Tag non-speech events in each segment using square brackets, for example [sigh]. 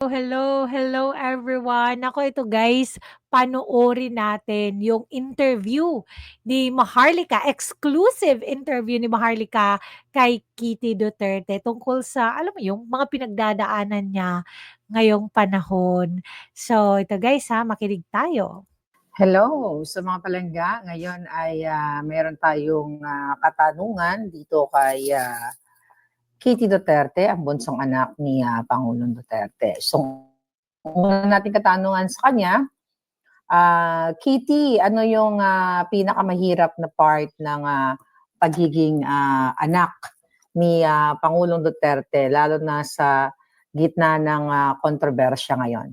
Hello, hello everyone. Naku, ito guys, panoorin natin yung interview ni Maharlika, exclusive interview ni Maharlika kay Kitty Duterte tungkol sa, alam mo yung mga pinagdadaanan niya ngayong panahon. So, ito guys ha, makinig tayo. Hello sa mga palangga. Ngayon ay ah, meron tayong ah, katanungan dito kay ah, Kitty Duterte, ang bunsong anak ni ah, Pangulong Duterte. So, una natin katanungan sa kanya, ah, Kitty, ano yung ah, pinakamahirap na part ng ah, pagiging ah, anak ni ah, Pangulong Duterte, lalo na sa gitna ng ah, kontrobersya ngayon?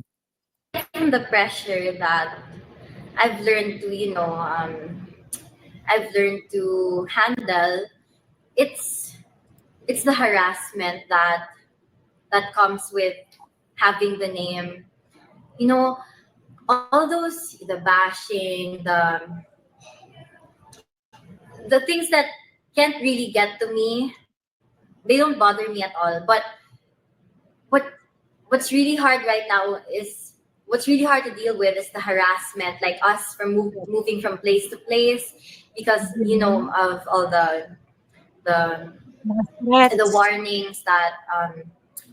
the pressure that I've learned to, you know, um, I've learned to handle. It's it's the harassment that that comes with having the name. You know, all those the bashing, the the things that can't really get to me, they don't bother me at all. But what what's really hard right now is what's really hard to deal with is the harassment, like us from move, moving from place to place because you know mm-hmm. of all the the. The warnings that um,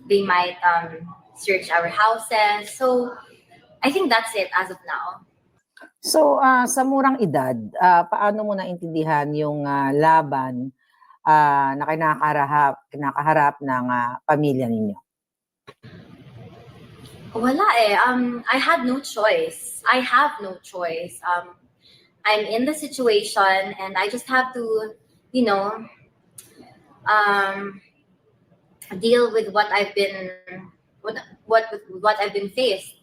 they might um, search our houses. So I think that's it as of now. So, ah, sa murang edad, ah, paano mo naintindihan yung ah, laban ah, na kinakaharap, kinakaharap ng ah, pamilya ninyo? Wala eh. Um, I had no choice. I have no choice. Um, I'm in the situation and I just have to, you know, um, deal with what I've been, what, what, what I've been faced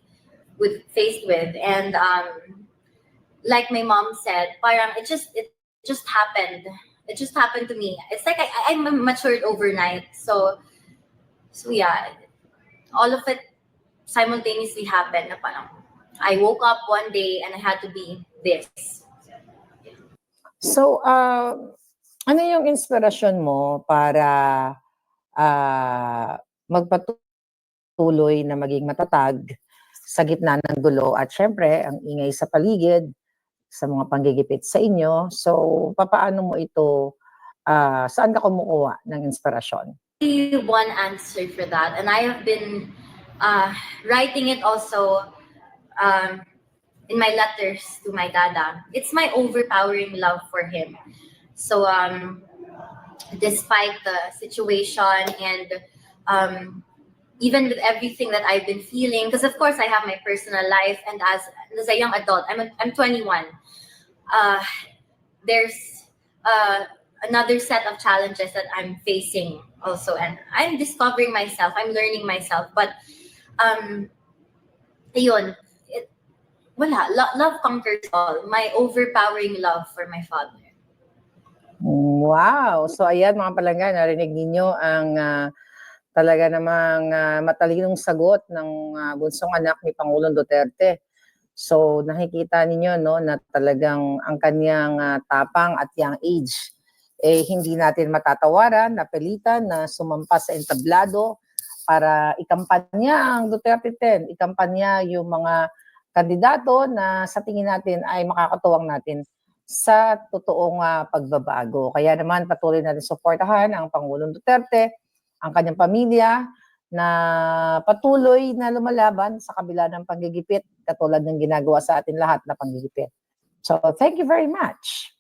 with, faced with. And um, like my mom said, parang it just, it just happened. It just happened to me. It's like I, I matured overnight. So, so yeah, all of it simultaneously happened na parang I woke up one day and I had to be this. So, ah, ano yung inspirasyon mo para ah, magpatuloy na maging matatag sa gitna ng gulo at syempre ang ingay sa paligid sa mga panggigipit sa inyo. So, papaano mo ito, ah, saan ka kumukuha ng inspirasyon? Only One answer for that, and I have been uh, writing it also um, in my letters to my dada. It's my overpowering love for him. So, um, despite the situation and um, even with everything that I've been feeling, because of course I have my personal life, and as as a young adult, I'm a, I'm 21. Uh, there's uh, another set of challenges that I'm facing also, and I'm discovering myself. I'm learning myself, but um, ayun, it, wala, lo- love conquers all. My overpowering love for my father. Wow! So ayan mga palangga, narinig ninyo ang ah, talaga namang ah, matalinong sagot ng ah, bunsong anak ni Pangulong Duterte. So nakikita ninyo no na talagang ang kanyang ah, tapang at young age eh hindi natin matatawaran, napilitan na sumampas sa entablado para ikampanya ang Duterte 10, ikampanya yung mga kandidato na sa tingin natin ay makakatuwang natin sa totoong ah, pagbabago. Kaya naman patuloy natin suportahan ang Pangulong Duterte, ang kanyang pamilya na patuloy na lumalaban sa kabila ng panggigipit katulad ng ginagawa sa atin lahat na panggigipit. So, thank you very much.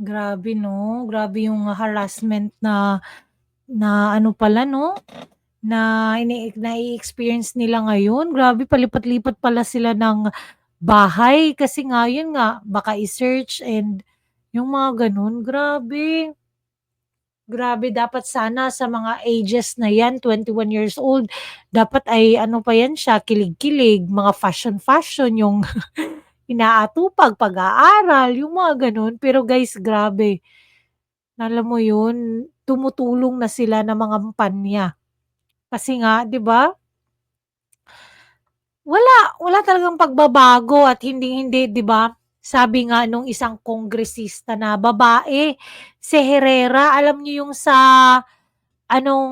Grabe no, grabe yung harassment na na ano pala no, na ini nai-experience nila ngayon. Grabe palipat-lipat pala sila ng bahay kasi nga yun nga baka i-search and yung mga ganun, grabe. Grabe dapat sana sa mga ages na yan, 21 years old, dapat ay ano pa yan siya, kilig-kilig, mga fashion-fashion, yung [laughs] inaatupag, pag-aaral, yung mga ganun. Pero guys, grabe. Alam mo yun, tumutulong na sila ng mga panya. Kasi nga, 'di ba? Wala, wala talagang pagbabago at hindi-hindi, 'di ba? Sabi nga nung isang kongresista na babae, si Herrera, alam niyo yung sa anong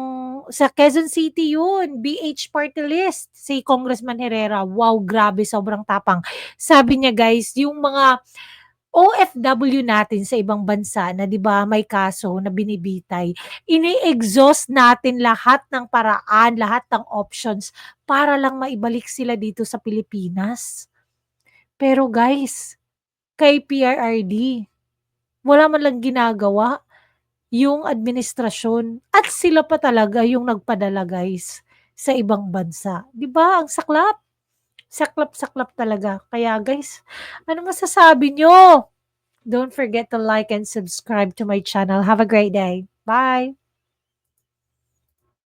sa Quezon City yun, BH party list, si Congressman Herrera. Wow, grabe, sobrang tapang. Sabi niya guys, yung mga OFW natin sa ibang bansa na 'di ba may kaso na binibitay, ini-exhaust natin lahat ng paraan, lahat ng options para lang maibalik sila dito sa Pilipinas. Pero guys, kay PRRD, wala man lang ginagawa yung administrasyon at sila pa talaga yung nagpadala guys sa ibang bansa. 'Di ba? Ang saklap. Saklap-saklap talaga. Kaya guys, ano masasabi nyo? Don't forget to like and subscribe to my channel. Have a great day. Bye!